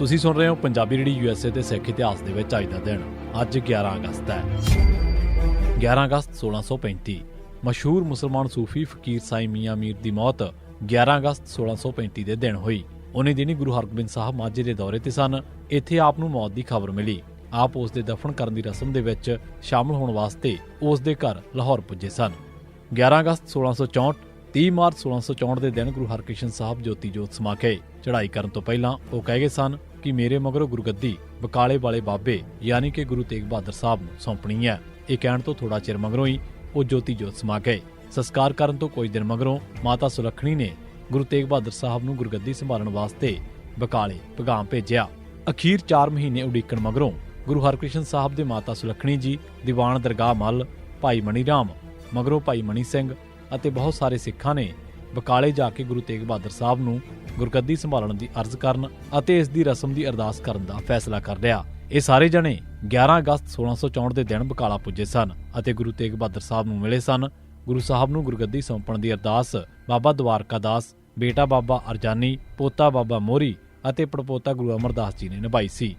ਤੁਸੀਂ ਸੁਣ ਰਹੇ ਹੋ ਪੰਜਾਬੀ ਰੇਡੀ ਯੂਐਸਏ ਤੇ ਸਿੱਖ ਇਤਿਹਾਸ ਦੇ ਵਿੱਚ ਅੱਜ ਦਾ ਦਿਨ, ਅੱਜ 11 ਅਗਸਤ ਹੈ। 11 ਅਗਸਤ 1635 ਮਸ਼ਹੂਰ ਮੁਸਲਮਾਨ ਸੂਫੀ ਫਕੀਰ ਸਾਈ ਮੀਆਂ ਮੀਰ ਦੀ ਮੌਤ 11 ਅਗਸਤ 1635 ਦੇ ਦਿਨ ਹੋਈ। ਉਹਨੇ ਦਿਨੀ ਗੁਰੂ ਹਰਗੋਬਿੰਦ ਸਾਹਿਬ ਮਾਝੇ ਦੇ ਦੌਰੇ ਤੇ ਸਨ। ਇੱਥੇ ਆਪ ਨੂੰ ਮੌਤ ਦੀ ਖਬਰ ਮਿਲੀ। ਆਪ ਉਸ ਦੇ ਦਫਨ ਕਰਨ ਦੀ ਰਸਮ ਦੇ ਵਿੱਚ ਸ਼ਾਮਲ ਹੋਣ ਵਾਸਤੇ ਉਸ ਦੇ ਘਰ ਲਾਹੌਰ ਪੁੱਜੇ ਸਨ। 11 ਅਗਸਤ 1664 30 ਮਾਰਚ 1664 ਦੇ ਦਿਨ ਗੁਰੂ ਹਰਕ੍ਰਿਸ਼ਨ ਸਾਹਿਬ ਜੋਤੀ ਜੋਤ ਸਮਾ ਗਏ ਚੜ੍ਹਾਈ ਕਰਨ ਤੋਂ ਪਹਿਲਾਂ ਉਹ ਕਹਿ ਗਏ ਸਨ ਕਿ ਮੇਰੇ ਮਗਰੋਂ ਗੁਰਗੱਦੀ ਬਕਾਲੇ ਵਾਲੇ ਬਾਬੇ ਯਾਨੀ ਕਿ ਗੁਰੂ ਤੇਗ ਬਹਾਦਰ ਸਾਹਿਬ ਨੂੰ ਸੌਂਪਣੀ ਹੈ। ਇਹ ਕਹਿਣ ਤੋਂ ਥੋੜਾ ਚਿਰ ਮਗਰੋਂ ਹੀ ਉਹ ਜੋਤੀ ਜੋਤ ਸਮਾ ਗਏ ਸੰਸਕਾਰ ਕਰਨ ਤੋਂ ਕੁਝ ਦਿਨ ਮਗਰੋਂ ਮਾਤਾ ਸੁਲੱਖਣੀ ਨੇ ਗੁਰੂ ਤੇਗ ਬਹਾਦਰ ਸਾਹਿਬ ਨੂੰ ਗੁਰਗੱਦੀ ਸੰਭਾਲਣ ਵਾਸਤੇ ਬਕਾਲੇ ਪਗਾਮ ਭੇਜਿਆ। ਅਖੀਰ 4 ਮਹੀਨੇ ਉਡੀਕਣ ਮਗਰੋਂ ਗੁਰੂ ਹਰਕ੍ਰਿਸ਼ਨ ਸਾਹਿਬ ਦੇ ਮਾਤਾ ਸੁਲੱਖਣੀ ਜੀ ਦੀਵਾਨ ਦਰਗਾਹ ਮੱਲ ਭਾਈ ਮਣੀ ਰਾਮ, ਮਗਰੋਂ ਭਾਈ ਮਣੀ ਸਿੰਘ ਅਤੇ ਬਹੁਤ ਸਾਰੇ ਸਿੱਖਾਂ ਨੇ ਬਕਾਲੇ ਜਾ ਕੇ ਗੁਰੂ ਤੇਗ ਬਹਾਦਰ ਸਾਹਿਬ ਨੂੰ ਗੁਰਗੱਦੀ ਸੰਭਾਲਣ ਦੀ ਅਰਜ਼ ਕਰਨ ਅਤੇ ਇਸ ਦੀ ਰਸਮ ਦੀ ਅਰਦਾਸ ਕਰਨ ਦਾ ਫੈਸਲਾ ਕਰ ਲਿਆ। ਇਹ ਸਾਰੇ ਜਣੇ 11 ਅਗਸਤ 1664 ਦੇ ਦਿਨ ਬਕਾਲਾ ਪੁੱਜੇ ਸਨ ਅਤੇ ਗੁਰੂ ਤੇਗ ਬਹਾਦਰ ਸਾਹਿਬ ਨੂੰ ਮਿਲੇ ਸਨ। ਗੁਰੂ ਸਾਹਿਬ ਨੂੰ ਗੁਰਗੱਦੀ ਸੌਂਪਣ ਦੀ ਅਰਦਾਸ ਬਾਬਾ ਦਵਾਰਕਾ ਦਾਸ, ਬੇਟਾ ਬਾਬਾ ਅਰਜਾਨੀ, ਪੋਤਾ ਬਾਬਾ ਮੋਰੀ ਅਤੇ ਪੜਪੋਤਾ ਗੁਰੂ ਅਮਰਦਾਸ ਜੀ ਨੇ ਨਿਭਾਈ ਸੀ।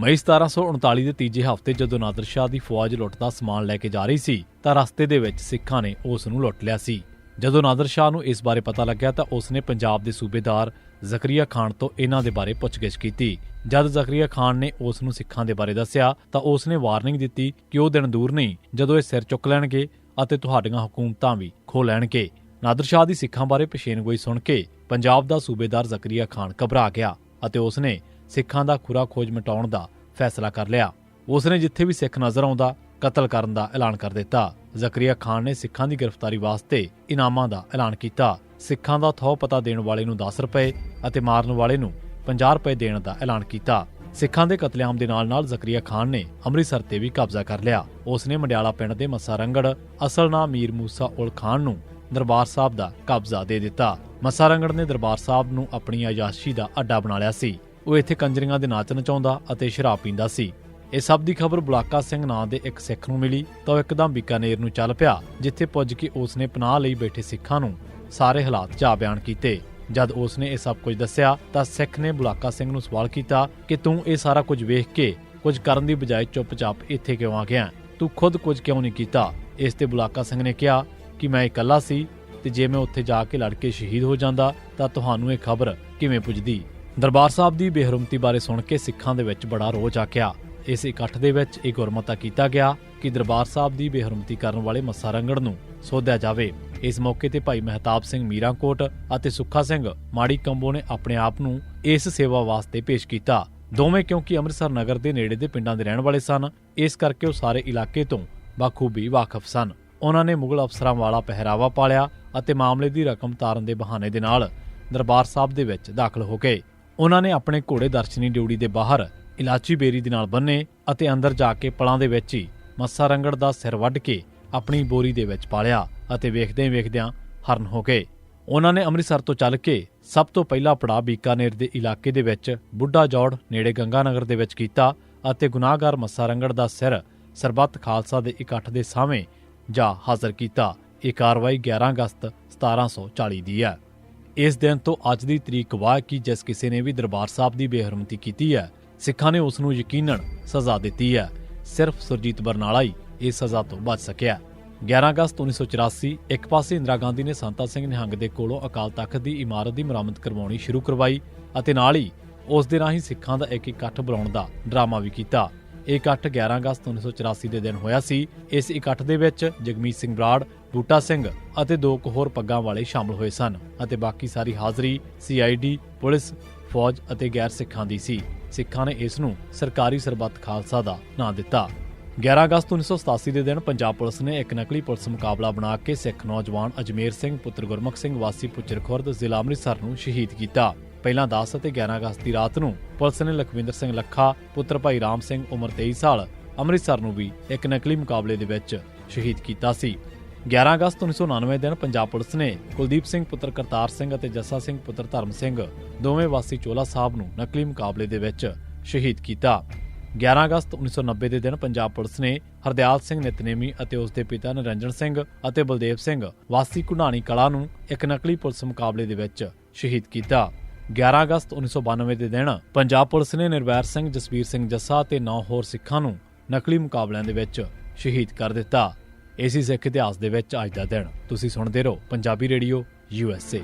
ਮਈ 1739 ਦੇ ਤੀਜੇ ਹਫ਼ਤੇ ਜਦੋਂ ਨਾਦਰ ਸ਼ਾਹ ਦੀ ਫੌਜ ਲੁੱਟ ਸਮਾਨ ਲੈ ਕੇ ਜਾ ਰਹੀ ਸੀ, ਤਾਂ ਰਸਤੇ ਦੇ ਵਿੱਚ ਸਿੱਖਾਂ ਨੇ ਉਸ ਨੂੰ ਲੁੱਟ ਲਿਆ ਸੀ। ਜਦੋਂ ਨਾਦਰ ਸ਼ਾਹ ਨੂੰ ਇਸ ਬਾਰੇ ਪਤਾ ਲੱਗਿਆ, ਤਾਂ ਉਸ ਨੇ ਪੰਜਾਬ ਦੇ ਸੂਬੇਦਾਰ ਜ਼ਕਰੀਆ ਖਾਨ ਤੋਂ ਇਹਨਾਂ ਦੇ ਬਾਰੇ ਪੁੱਛਗਿੱਛ ਕੀਤੀ। ਜਦ ਜ਼ਕਰੀਆ ਖਾਨ ਨੇ ਉਸ ਨੂੰ ਸਿੱਖਾਂ ਦੇ ਬਾਰੇ ਦੱਸਿਆ, ਤਾਂ ਉਸ ਨੇ ਵਾਰਨਿੰਗ ਦਿੱਤੀ ਕਿ ਉਹ ਦਿਨ ਦੂਰ ਨਹੀਂ, ਜਦੋਂ ਇਹ ਸਿਰ ਚੁੱਕ ਲੈਣਗੇ ਅਤੇ ਤੁਹਾਡੀਆਂ ਹਕੂਮਤਾਂ ਵੀ ਖੋ ਲੈਣਗੇ। ਨਾਦਰ ਸ਼ਾਹ ਦੀ ਸਿੱਖਾਂ ਬਾਰੇ ਪੇਸ਼ੇਨਗੋਈ ਸੁਣ ਕੇ ਪੰਜਾਬ ਦਾ ਸੂਬੇਦਾਰ ਜ਼ਕਰੀਆ ਖਾਨ ਘਬਰਾ ਗਿਆ ਅਤੇ ਉਸ ਨੇ ਸਿੱਖਾਂ ਦਾ ਖੁਰਾ ਖੋਜ ਮਿਟਾਉਣ ਦਾ ਫੈਸਲਾ ਕਰ ਲਿਆ। ਉਸ ਨੇ ਜਿੱਥੇ ਵੀ ਸਿੱਖ ਨਜ਼ਰ ਆਉਂਦਾ, ਕਤਲ ਕਰਨ ਦਾ ਐਲਾਨ ਕਰ ਦਿੱਤਾ। ਜ਼ਕਰੀਆ ਖਾਨ ਨੇ ਸਿੱਖਾਂ ਦੀ ਗ੍ਰਿਫਤਾਰੀ ਵਾਸਤੇ ਇਨਾਮਾਂ ਦਾ ਐਲਾਨ ਕੀਤਾ। ਸਿੱਖਾਂ ਦਾ ਥੋ ਪਤਾ ਦੇਣ ਵਾਲੇ ਨੂੰ 10 ਰੁਪਏ ਅਤੇ ਮਾਰਨ ਵਾਲੇ ਨੂੰ 50 ਰੁਪਏ ਦੇਣ ਦਾ ਐਲਾਨ ਕੀਤਾ। ਸਿੱਖਾਂ ਦੇ ਕਤਲੇਆਮ ਦੇ ਨਾਲ-ਨਾਲ ਜ਼ਕਰੀਆ ਖਾਨ ਨੇ ਅੰਮ੍ਰਿਤਸਰ ਤੇ ਵੀ ਕਬਜ਼ਾ ਕਰ ਲਿਆ। ਉਸ ਨੇ ਮੰਡਿਆਲਾ ਪਿੰਡ ਦੇ ਮੱਸਾ ਰੰਗੜ, ਅਸਲ ਨਾਮ ਮੀਰ ਮੂਸਾ ਉਲ ਖਾਨ ਨੂੰ ਦਰਬਾਰ ਸਾਹਿਬ ਦਾ ਕਬਜ਼ਾ ਦੇ ਦਿੱਤਾ। ਮੱਸਾ ਰੰਗੜ ਨੇ ਦਰਬਾਰ ਸਾਹਿਬ ਨੂੰ ਆਪਣੀ ਆਯਾਸ਼ੀ ਦਾ ਅੱਡਾ ਬਣਾ ਲਿਆ ਸੀ। ਉਹ ਇੱਥੇ ਕੰਜਰੀਆਂ ਦੇ ਨਾਚ ਨਚਾਉਂਦਾ ਅਤੇ ਸ਼ਰਾਬ ਪੀਂਦਾ ਸੀ। ਇਹ ਸਭ ਦੀ ਖਬਰ ਬੁਲਾਕਾ ਸਿੰਘ ਨਾਂ ਦੇ ਇੱਕ ਸਿੱਖ ਨੂੰ ਮਿਲੀ ਤਾਂ ਉਹ ਇੱਕਦਮ ਬੀਕਾਨੇਰ ਨੂੰ ਚੱਲ ਪਿਆ, ਜਿੱਥੇ ਪੁੱਜ ਕੇ ਉਸ ਨੇ ਪਨਾਹ ਲਈ ਬੈਠੇ ਸਿੱਖਾਂ ਨੂੰ ਸਾਰੇ ਹਾਲਾਤ ਜਾ ਬਿਆਨ ਕੀਤੇ। ਜਦ ਉਸ ਨੇ ਇਹ ਸਭ ਕੁਝ ਦੱਸਿਆ ਤਾਂ ਸਿੱਖ ਨੇ ਬੁਲਾਕਾ ਸਿੰਘ ਨੂੰ ਸਵਾਲ ਕੀਤਾ ਕਿ ਤੂੰ ਇਹ ਸਾਰਾ ਕੁਝ ਵੇਖ ਕੇ ਕੁਝ ਕਰਨ ਦੀ ਬਜਾਏ ਚੁੱਪਚਾਪ ਇੱਥੇ ਕਿਉਂ ਆ ਗਿਆ ਤੂੰ ਖੁਦ ਕੁਝ ਕਿਉਂ ਨਹੀਂ ਕੀਤਾ? ਇਸ ਤੇ ਬੁਲਾਕਾ ਸਿੰਘ ਨੇ ਕਿਹਾ ਕਿ ਮੈਂ ਇਕੱਲਾ ਸੀ ਤੇ ਜੇ ਮੈਂ ਉੱਥੇ ਜਾ ਕੇ ਲੜ ਕੇ ਸ਼ਹੀਦ ਹੋ ਜਾਂਦਾ ਤਾਂ ਤੁਹਾਨੂੰ ਇਹ ਖਬਰ ਕਿਵੇਂ ਪੁੱਜਦੀ? ਦਰਬਾਰ ਸਾਹਿਬ ਦੀ ਬੇਹਰਮਤੀ ਬਾਰੇ ਸੁਣ ਕੇ ਸਿੱਖਾਂ ਦੇ ਵਿੱਚ ਬੜਾ ਰੋਜ਼ ਜਾਗਿਆ। ਇਸ ਇਕੱਠ ਦੇ ਵਿੱਚ ਇਹ ਗੁਰਮਤਾ ਕੀਤਾ ਗਿਆ ਕਿ ਦਰਬਾਰ ਸਾਹਿਬ ਦੀ ਬੇਹਰਮਤੀ ਕਰਨ ਵਾਲੇ ਮੱਸਾ ਰੰਗੜ ਨੂੰ ਸੋਧਿਆ ਜਾਵੇ। ਇਸ ਮੌਕੇ ਤੇ ਭਾਈ ਮਹਿਤਾਬ ਸਿੰਘ ਮੀਰਾਂਕੋਟ ਅਤੇ ਸੁੱਖਾ ਸਿੰਘ ਮਾੜੀ ਕੰਬੋ ਨੇ ਆਪਣੇ ਆਪ ਨੂੰ ਇਸ ਸੇਵਾ ਵਾਸਤੇ ਪੇਸ਼ ਕੀਤਾ। ਦੋਵੇਂ ਕਿਉਂਕਿ ਅੰਮ੍ਰਿਤਸਰ ਨਗਰ ਦੇ ਨੇੜੇ ਦੇ ਪਿੰਡਾਂ ਦੇ ਰਹਿਣ ਵਾਲੇ ਸਨ, ਇਸ ਕਰਕੇ ਉਹ ਸਾਰੇ ਇਲਾਕੇ ਤੋਂ ਬਾਖੂਬੀ ਵਾਕਫ ਸਨ। ਉਹਨਾਂ ਨੇ ਮੁਗਲ ਅਫਸਰਾਂ ਵਾਲਾ ਪਹਿਰਾਵਾ ਪਾਲਿਆ ਅਤੇ ਮਾਮਲੇ ਦੀ ਰਕਮ ਤਾਰਨ ਦੇ ਬਹਾਨੇ ਦੇ ਨਾਲ ਦਰਬਾਰ ਸਾਹਿਬ ਦੇ ਵਿੱਚ ਦਾਖਲ ਹੋ ਗਏ। ਉਹਨਾਂ ਨੇ ਆਪਣੇ ਘੋੜੇ ਦਰਸ਼ਨੀ ਡਿਊਟੀ ਦੇ ਬਾਹਰ ਇਲਾਚੀ ਬੇਰੀ ਦੇ ਨਾਲ ਬੰਨੇ ਅਤੇ ਅੰਦਰ ਜਾ ਕੇ ਪਲਾਂ ਦੇ ਵਿੱਚ ਹੀ ਮੱਸਾ ਰੰਗੜ ਦਾ ਸਿਰ ਵੱਢ ਕੇ ਆਪਣੀ ਬੋਰੀ ਦੇ ਵਿੱਚ ਪਾਲਿਆ ਅਤੇ ਵੇਖਦਿਆਂ ਵੇਖਦਿਆਂ ਹਰਨ ਹੋ ਗਏ। ਉਹਨਾਂ ਨੇ ਅੰਮ੍ਰਿਤਸਰ ਤੋਂ ਚੱਲ ਕੇ ਸਭ ਤੋਂ ਪਹਿਲਾ ਪੜਾਅ ਬੀਕਾਨੇਰ ਦੇ ਇਲਾਕੇ ਦੇ ਵਿੱਚ ਬੁੱਢਾ ਜੌੜ ਨੇੜੇ ਗੰਗਾਨਗਰ ਦੇ ਵਿੱਚ ਕੀਤਾ ਅਤੇ ਗੁਨਾਹਗਾਰ ਮੱਸਾ ਰੰਗੜ ਦਾ ਸਿਰ ਸਰਬੱਤ ਖਾਲਸਾ ਦੇ ਇਕੱਠ ਦੇ ਸਾਹਮਣੇ ਜਾ ਹਾਜ਼ਰ ਕੀਤਾ। ਇਹ ਕਾਰਵਾਈ 11 ਅਗਸਤ 1740 ਦੀ ਹੈ। ਇਸ ਦਿਨ ਤੋਂ ਅੱਜ ਦੀ ਤਰੀਕ ਗਵਾਹ ਕਿ ਜਿਸ ਕਿਸੇ ਨੇ ਵੀ ਦਰਬਾਰ ਸਾਹਿਬ ਦੀ ਬੇਹਰਮਤੀ ਕੀਤੀ ਹੈ, ਸਿੱਖਾਂ ਨੇ ਉਸ ਨੂੰ ਯਕੀਨਨ ਸਜ਼ਾ ਦਿੱਤੀ ਹੈ। ਸਿਰਫ ਸੁਰਜੀਤ ਬਰਨਾਲਾ ਹੀ ਇਸ ਸਜ਼ਾ ਤੋਂ ਬਚ ਸਕਿਆ 11 ਅਗਸਤ 1984 ਇੱਕ ਪਾਸੇ ਇੰਦਰਾ ਗਾਂਧੀ ਨੇ ਸੰਤਾ ਸਿੰਘ ਨਿਹੰਗ ਦੇ ਕੋਲੋਂ ਅਕਾਲ ਤਖਤ ਦੀ ਇਮਾਰਤ ਦੀ ਮੁਰੰਮਤ ਕਰਵਾਉਣੀ ਸ਼ੁਰੂ ਕਰਵਾਈ ਅਤੇ ਨਾਲ ਹੀ ਉਸ ਦੇ ਰਾਹੀਂ ਸਿੱਖਾਂ ਦਾ ਇੱਕ ਇਕੱਠ ਬੁਲਾਉਣ ਦਾ ਡਰਾਮਾ ਵੀ ਕੀਤਾ। ਇਹ ਇਕੱਠ 11 ਅਗਸਤ 1984 ਦੇ ਦਿਨ ਹੋਇਆ ਸੀ। ਇਸ ਇਕੱਠ ਦੇ ਵਿੱਚ ਜਗਮੀਤ ਸਿੰਘ ਬਰਾੜ, ਬੂਟਾ ਸਿੰਘ ਅਤੇ ਦੋ ਕੁ ਹੋਰ ਪੱਗਾਂ ਵਾਲੇ ਸ਼ਾਮਲ ਹੋਏ ਸਨ ਅਤੇ ਬਾਕੀ ਸਾਰੀ ਹਾਜ਼ਰੀ ਸੀਆਈਡੀ, ਪੁਲਿਸ, ਫੌਜ ਅਤੇ ਗੈਰ ਸਿੱਖਾਂ ਦੀ ਸੀ। ਸਿੱਖਾਂ ਨੇ ਇਸ ਨੂੰ ਸਰਕਾਰੀ ਸਰਬੱਤ ਖਾਲਸਾ ਦਾ ਨਾਂ ਦਿੱਤਾ। 11 ਅਗਸਤ 1987 ਦੇ ਦਿਨ ਪੰਜਾਬ ਪੁਲਿਸ ਨੇ ਇੱਕ ਨਕਲੀ ਪੁਲਿਸ ਮੁਕਾਬਲਾ ਬਣਾ ਕੇ ਸਿੱਖ ਨੌਜਵਾਨ ਅਜਮੇਰ ਸਿੰਘ, ਪੁੱਤਰ ਗੁਰਮੁਖ ਸਿੰਘ, ਵਾਸੀ ਪੁੱਚਰ ਖੁਰਦ ਜ਼ਿਲ੍ਹਾ ਅੰਮ੍ਰਿਤਸਰ ਨੂੰ ਸ਼ਹੀਦ ਕੀਤਾ। ਪਹਿਲਾਂ 10 ਅਤੇ 11 ਅਗਸਤ ਦੀ ਰਾਤ ਨੂੰ ਪੁਲਿਸ ਨੇ ਲਖਵਿੰਦਰ ਸਿੰਘ ਲੱਖਾ, ਪੁੱਤਰ ਭਾਈ ਰਾਮ ਸਿੰਘ ਉਮਰ 23 ਸਾਲ, ਅੰਮ੍ਰਿਤਸਰ ਨੂੰ ਵੀ ਇੱਕ ਨਕਲੀ ਮੁਕਾਬਲੇ ਦੇ ਵਿੱਚ ਸ਼ਹੀਦ ਕੀਤਾ ਸੀ। 11 ਅਗਸਤ 1999 ਦਿਨ ਪੰਜਾਬ ਪੁਲਿਸ ਨੇ ਕੁਲਦੀਪ ਸਿੰਘ, ਪੁੱਤਰ ਕਰਤਾਰ ਸਿੰਘ ਅਤੇ ਜੱਸਾ ਸਿੰਘ, ਪੁੱਤਰ ਧਰਮ ਸਿੰਘ, ਦੋਵੇਂ ਵਾਸੀ ਚੋਲਾ ਸਾਹਿਬ ਨੂੰ ਨਕਲੀ ਮੁਕਾਬਲੇ ਦੇ ਵਿੱਚ ਸ਼ਹੀਦ ਕੀਤਾ। 11 ਅਗਸਤ 1990 ਦੇ ਦਿਨ ਪੰਜਾਬ ਪੁਲਿਸ ਨੇ ਹਰਦਿਆਲ ਸਿੰਘ ਨਿਤਨੇਮੀ ਅਤੇ ਉਸ ਦੇ ਪਿਤਾ ਨਰਿੰਜਨ ਸਿੰਘ ਅਤੇ ਬਲਦੇਵ ਸਿੰਘ ਵਾਸੀ ਕੁਢਾਣੀ ਕਲਾ ਨੂੰ ਇੱਕ ਨਕਲੀ ਪੁਲਿਸ ਮੁਕਾਬਲੇ ਦੇ ਵਿੱਚ ਸ਼ਹੀਦ ਕੀਤਾ। 11 ਅਗਸਤ 1992 ਦੇ ਦਿਨ ਪੰਜਾਬ ਪੁਲਿਸ ਨੇ ਨਿਰਵੈਰ ਸਿੰਘ ਜਸਵੀਰ ਸਿੰਘ ਜੱਸਾ ਤੇ 9 ਹੋਰ ਸਿੱਖਾਂ ਨੂੰ ਨਕਲੀ ਮੁਕਾਬਲਿਆਂ ਦੇ ਵਿੱਚ ਸ਼ਹੀਦ ਕਰ ਦਿੱਤਾ। ਇਸੇ ਸਿੱਖ ਇਤਿਹਾਸ ਦੇ ਵਿੱਚ ਅੱਜ ਦਾ ਦਿਨ। ਤੁਸੀਂ ਸੁਣਦੇ ਰਹੋ ਪੰਜਾਬੀ ਰੇਡੀਓ ਯੂਐਸਏ